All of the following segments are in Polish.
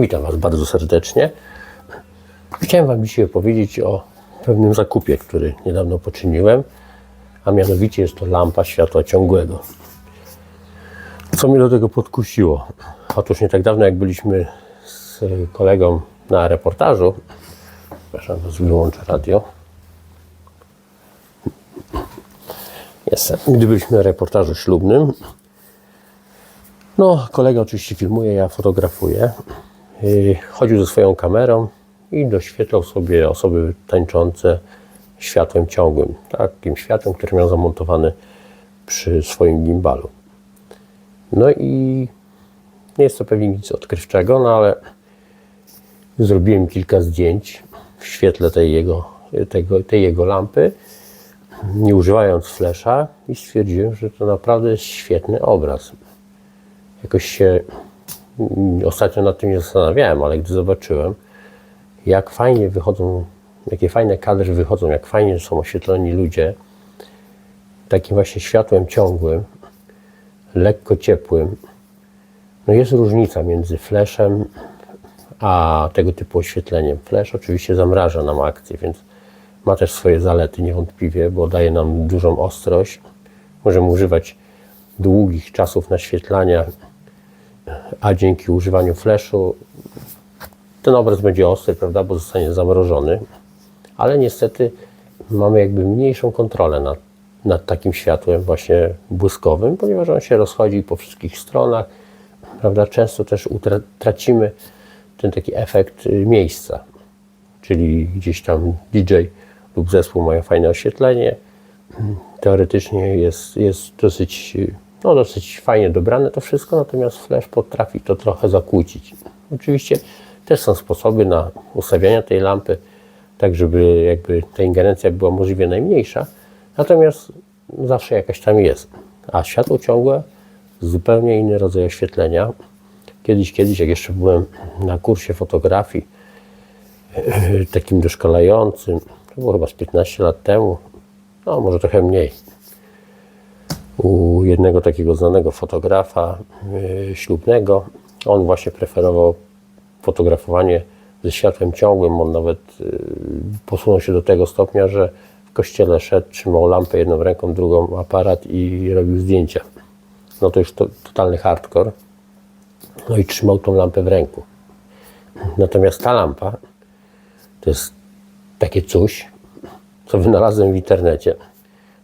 Witam Was bardzo serdecznie. Chciałem Wam dzisiaj opowiedzieć o pewnym zakupie, który niedawno poczyniłem, a mianowicie jest to lampa światła ciągłego. Co mnie do tego podkusiło? Otóż nie tak dawno, jak byliśmy z kolegą na reportażu, przepraszam, wyłączę radio. Jestem. Gdy byliśmy na reportażu ślubnym, no, kolega oczywiście filmuje, ja fotografuję. Yy, Chodził ze swoją kamerą i doświetlał sobie osoby tańczące światłem ciągłym. Takim światłem, który miał zamontowany przy swoim gimbalu. No i nie jest to pewnie nic odkrywczego, no ale zrobiłem kilka zdjęć w świetle tej jego, tego, tej jego lampy, nie używając flesza i stwierdziłem, że to naprawdę jest świetny obraz jakoś się ostatnio nad tym nie zastanawiałem, ale gdy zobaczyłem, jak fajnie wychodzą, jakie fajne kadry wychodzą, jak fajnie są oświetleni ludzie, takim właśnie światłem ciągłym, lekko ciepłym. No jest różnica między flashem a tego typu oświetleniem. Flash oczywiście zamraża nam akcję, więc ma też swoje zalety niewątpliwie, bo daje nam dużą ostrość. Możemy używać długich czasów naświetlania, a dzięki używaniu flashu ten obraz będzie ostry, prawda, bo zostanie zamrożony, ale niestety mamy jakby mniejszą kontrolę nad, nad takim światłem właśnie błyskowym, ponieważ on się rozchodzi po wszystkich stronach, prawda, często też tracimy ten taki efekt y, miejsca, czyli gdzieś tam DJ lub zespół mają fajne oświetlenie, teoretycznie jest, jest dosyć, no dosyć fajnie dobrane to wszystko, natomiast flash potrafi to trochę zakłócić. Oczywiście też są sposoby na ustawianie tej lampy, tak żeby jakby ta ingerencja była możliwie najmniejsza, natomiast zawsze jakaś tam jest. A światło ciągłe, zupełnie inny rodzaj oświetlenia. Kiedyś, kiedyś, jak jeszcze byłem na kursie fotografii, takim doszkalającym, to było chyba z 15 lat temu, no może trochę mniej, u jednego takiego znanego fotografa yy, ślubnego. On właśnie preferował fotografowanie ze światłem ciągłym. On nawet yy, posunął się do tego stopnia, że w kościele szedł, trzymał lampę jedną ręką, drugą aparat i robił zdjęcia. No to już to, totalny hardcore. No i trzymał tą lampę w ręku. Natomiast ta lampa to jest takie coś, co wynalazłem w internecie.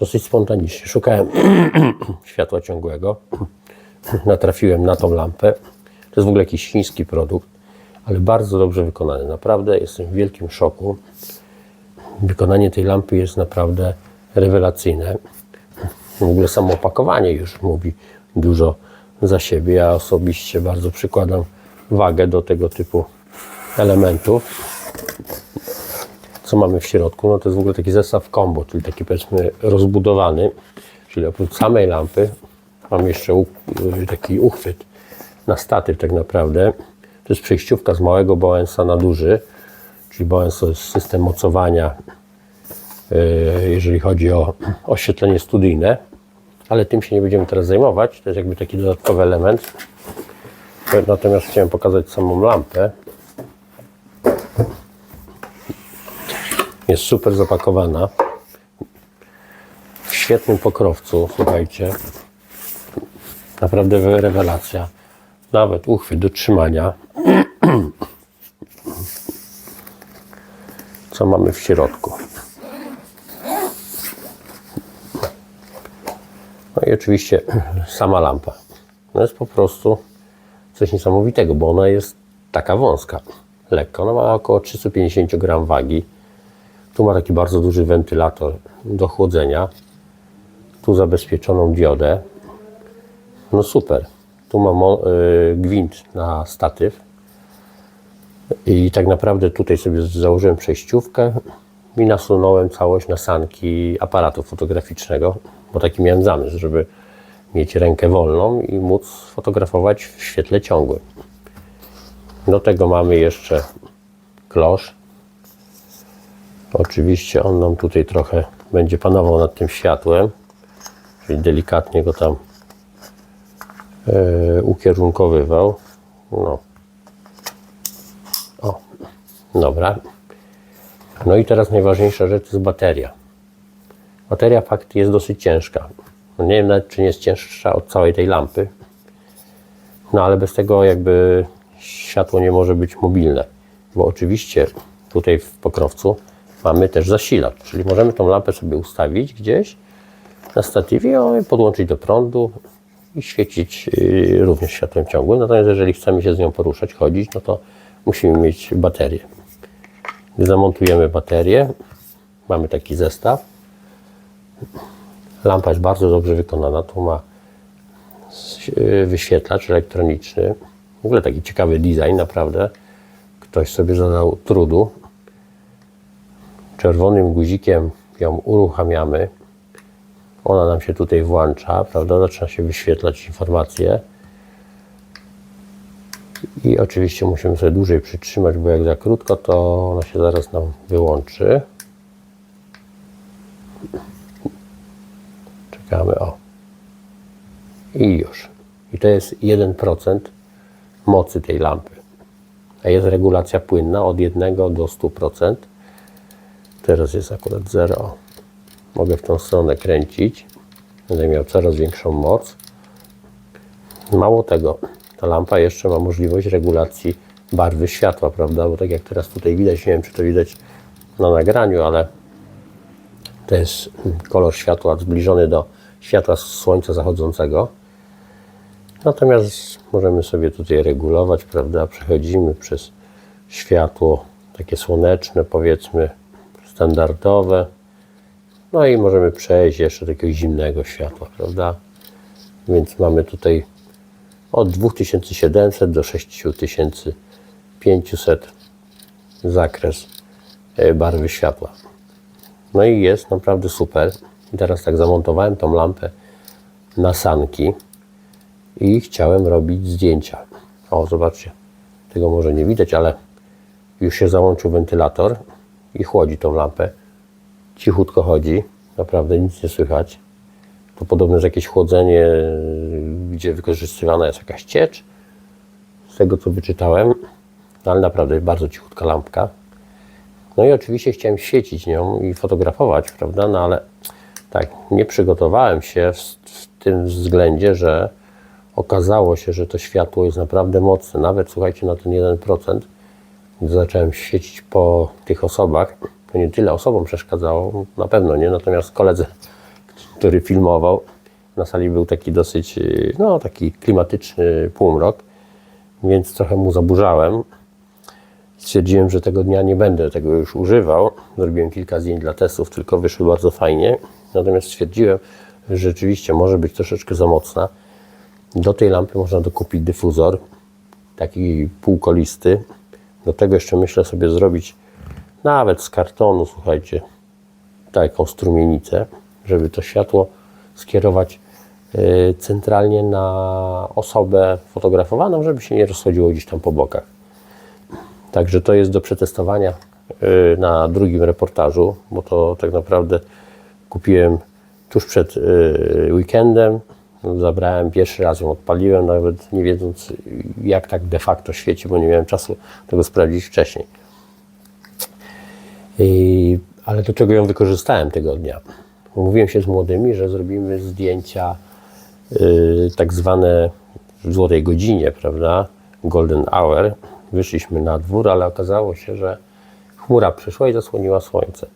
Dosyć spontanicznie. Szukałem światła ciągłego. Natrafiłem na tą lampę. To jest w ogóle jakiś chiński produkt, ale bardzo dobrze wykonany. Naprawdę jestem w wielkim szoku. Wykonanie tej lampy jest naprawdę rewelacyjne. W ogóle samo opakowanie już mówi dużo za siebie. Ja osobiście bardzo przykładam wagę do tego typu elementów co mamy w środku, no to jest w ogóle taki zestaw combo, czyli taki powiedzmy rozbudowany, czyli oprócz samej lampy mam jeszcze taki uchwyt na statyw tak naprawdę. To jest przejściówka z małego bałęsa na duży, czyli bałęs to jest system mocowania, yy, jeżeli chodzi o oświetlenie studyjne, ale tym się nie będziemy teraz zajmować, to jest jakby taki dodatkowy element. Natomiast chciałem pokazać samą lampę. Jest super zapakowana. W świetnym pokrowcu, słuchajcie. Naprawdę rewelacja. Nawet uchwyt do trzymania. Co mamy w środku? No i oczywiście sama lampa. No jest po prostu coś niesamowitego, bo ona jest taka wąska, lekka. Ona ma około 350 gram wagi. Tu ma taki bardzo duży wentylator do chłodzenia. Tu zabezpieczoną diodę. No super. Tu mam y, gwint na statyw. I tak naprawdę tutaj sobie założyłem przejściówkę i nasunąłem całość na sanki aparatu fotograficznego, bo taki miałem zamysł, żeby mieć rękę wolną i móc fotografować w świetle ciągłym. Do tego mamy jeszcze klosz Oczywiście on nam tutaj trochę będzie panował nad tym światłem, czyli delikatnie go tam e, ukierunkowywał. No. Dobra. No i teraz najważniejsza rzecz to jest bateria. Bateria fakt jest dosyć ciężka. No nie wiem nawet, czy nie jest cięższa od całej tej lampy. No ale bez tego jakby światło nie może być mobilne. Bo oczywiście tutaj w pokrowcu mamy też zasilacz, czyli możemy tą lampę sobie ustawić gdzieś na statywie ją podłączyć do prądu i świecić y, również światłem ciągłym. Natomiast jeżeli chcemy się z nią poruszać, chodzić, no to musimy mieć baterię. Zamontujemy baterię, mamy taki zestaw. Lampa jest bardzo dobrze wykonana. Tu ma y, wyświetlacz elektroniczny. W ogóle taki ciekawy design, naprawdę. Ktoś sobie zadał trudu. Czerwonym guzikiem ją uruchamiamy. Ona nam się tutaj włącza, prawda? Zaczyna się wyświetlać informacje. I oczywiście musimy sobie dłużej przytrzymać, bo jak za krótko, to ona się zaraz nam wyłączy. Czekamy, o. I już. I to jest 1% mocy tej lampy. A jest regulacja płynna od 1 do 100%. Teraz jest akurat 0. Mogę w tą stronę kręcić. Będę miał coraz większą moc. Mało tego, ta lampa jeszcze ma możliwość regulacji barwy światła, prawda? Bo tak jak teraz tutaj widać, nie wiem czy to widać na nagraniu, ale to jest kolor światła zbliżony do światła słońca zachodzącego. Natomiast możemy sobie tutaj regulować, prawda? Przechodzimy przez światło takie słoneczne, powiedzmy, standardowe. No i możemy przejść jeszcze do takiego zimnego światła, prawda? Więc mamy tutaj od 2700 do 6500 zakres e, barwy światła. No i jest naprawdę super. Teraz tak zamontowałem tą lampę na sanki i chciałem robić zdjęcia. O, zobaczcie, tego może nie widać, ale już się załączył wentylator i chłodzi tą lampę. Cichutko chodzi, naprawdę nic nie słychać. To podobno jest jakieś chłodzenie, gdzie wykorzystywana jest jakaś ciecz, z tego co wyczytałem, no, ale naprawdę jest bardzo cichutka lampka. No i oczywiście chciałem świecić nią i fotografować, prawda? No ale tak, nie przygotowałem się w, w tym względzie, że okazało się, że to światło jest naprawdę mocne. Nawet słuchajcie, na ten 1%, gdy zacząłem świecić po tych osobach, to nie tyle osobom przeszkadzało, na pewno nie, natomiast koledze, który filmował, na sali był taki dosyć, no taki klimatyczny półmrok, więc trochę mu zaburzałem. Stwierdziłem, że tego dnia nie będę tego już używał. Zrobiłem kilka zdjęć dla testów, tylko wyszły bardzo fajnie. Natomiast stwierdziłem, że rzeczywiście może być troszeczkę za mocna. Do tej lampy można dokupić dyfuzor, taki półkolisty. Do tego jeszcze myślę sobie zrobić nawet z kartonu, słuchajcie, taką strumienicę, żeby to światło skierować y, centralnie na osobę fotografowaną, żeby się nie rozchodziło gdzieś tam po bokach. Także to jest do przetestowania y, na drugim reportażu, bo to tak naprawdę kupiłem tuż przed y, weekendem. Zabrałem pierwszy raz ją odpaliłem, nawet nie wiedząc jak tak de facto świeci, bo nie miałem czasu tego sprawdzić wcześniej. I, ale do czego ją wykorzystałem tego dnia? Umówiłem się z młodymi, że zrobimy zdjęcia y, tak zwane w złotej godzinie, prawda? Golden hour. Wyszliśmy na dwór, ale okazało się, że chmura przyszła i zasłoniła słońce.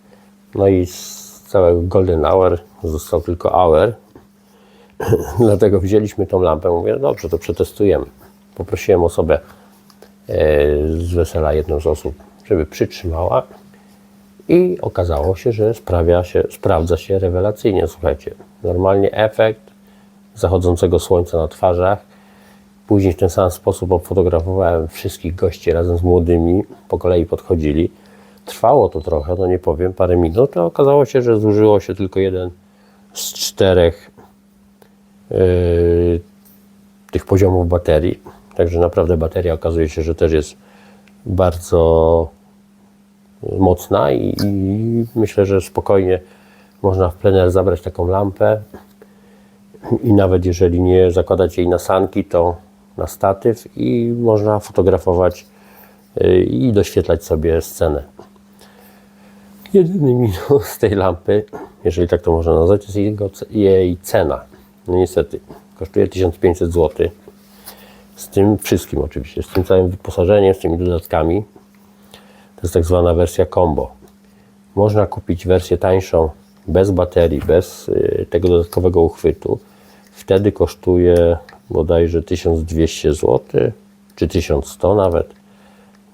No i z całego golden hour został tylko hour. Dlatego wzięliśmy tą lampę. Mówię, no dobrze, to przetestujemy. Poprosiłem osobę e, z wesela, jedną z osób, żeby przytrzymała i okazało się, że sprawia się, sprawdza się rewelacyjnie. Słuchajcie, normalnie efekt zachodzącego słońca na twarzach. Później w ten sam sposób obfotografowałem wszystkich gości razem z młodymi, po kolei podchodzili. Trwało to trochę, no nie powiem, parę minut, a okazało się, że zużyło się tylko jeden z czterech tych poziomów baterii. Także naprawdę bateria okazuje się, że też jest bardzo mocna i, i myślę, że spokojnie można w plener zabrać taką lampę i nawet jeżeli nie zakładać jej na sanki, to na statyw i można fotografować y, i doświetlać sobie scenę. Jedyny minus tej lampy, jeżeli tak to można nazwać, jest jej cena. No niestety, kosztuje 1500 zł. Z tym wszystkim oczywiście, z tym całym wyposażeniem, z tymi dodatkami. To jest tak zwana wersja combo. Można kupić wersję tańszą, bez baterii, bez y, tego dodatkowego uchwytu. Wtedy kosztuje bodajże 1200 zł, czy 1100 nawet.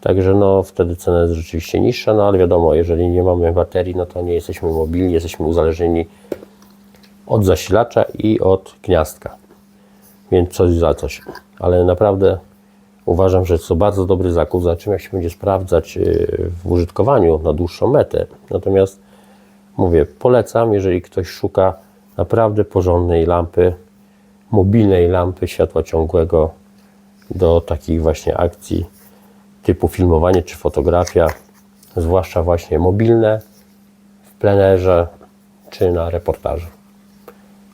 Także no wtedy cena jest rzeczywiście niższa, no ale wiadomo, jeżeli nie mamy baterii, no to nie jesteśmy mobilni, jesteśmy uzależnieni od zasilacza i od gniazdka. Więc coś za coś. Ale naprawdę uważam, że jest to bardzo dobry zakup. Zobaczymy, jak się będzie sprawdzać yy, w użytkowaniu na dłuższą metę. Natomiast mówię, polecam, jeżeli ktoś szuka naprawdę porządnej lampy, mobilnej lampy światła ciągłego do takich właśnie akcji typu filmowanie czy fotografia, zwłaszcza właśnie mobilne, w plenerze czy na reportażu.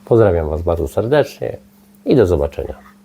Pozdrawiam Was bardzo serdecznie i do zobaczenia.